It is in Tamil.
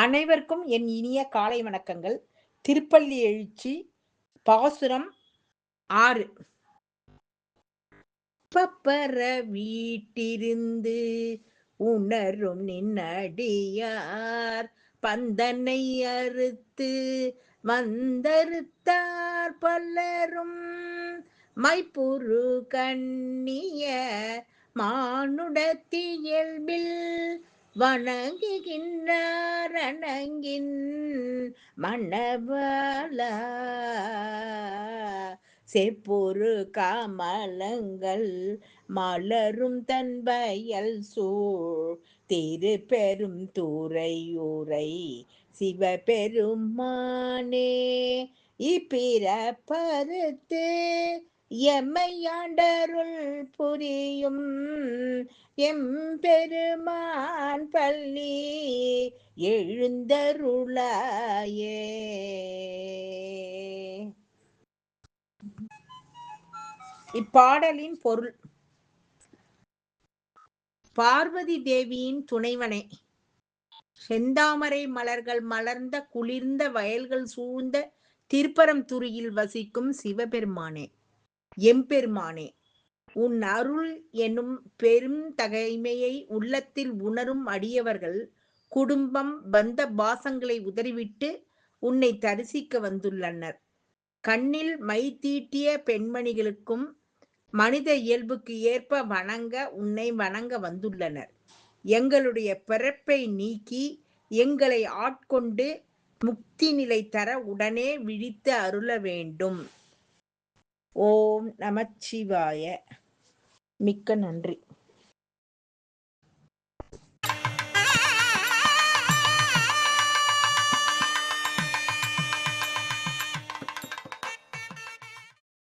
அனைவருக்கும் என் இனிய காலை வணக்கங்கள். திருப்பள்ளி எழுச்சி பாசுரம் ஆறு. பப்பர வீட்டிருந்து உணரும் நின்னடியார் பந்தனை அறுத்து வந்தறுத்தார் பலரும். மைப்புரு கண்ணிய மானுடத்தியல்பில் வணங்குகின்றார் அணங்கின் மணவல செப்பொரு காமலங்கள் மலரும் தன்பயல் சூழ். திரு பெரும் துறையுரை சிவபெருமானே இப்பிறப்பறுத்து எம்மையாண்டருள் புரியும் எம்பெருமான் பள்ளி எழுந்தருளாயே. இப்பாடலின் பொருள் பார்வதி தேவியின் துணைவனை. செந்தாமரை மலர்கள் மலர்ந்த குளிர்ந்த வயல்கள் சூழ்ந்த திருப்பரம்துறையில் வசிக்கும் சிவபெருமானே எம்பெருமானே. உன் அருள் எனும் பெரும் தகைமையை உள்ளத்தில் உணரும் அடியவர்கள் குடும்பம் பந்த பாசங்களை உதறிவிட்டு உன்னை தரிசிக்க வந்துள்ளனர். கண்ணில் மை தீட்டிய பெண்மணிகளுக்கும் மனித இயல்புக்கு ஏற்ப வணங்க உன்னை வணங்க வந்துள்ளனர். எங்களுடைய பிறப்பை நீக்கி எங்களை ஆட்கொண்டு முக்தி நிலை தர உடனே விழித்து அருள வேண்டும். ஓம் நமச்சிவாய. மிக்க நன்றி.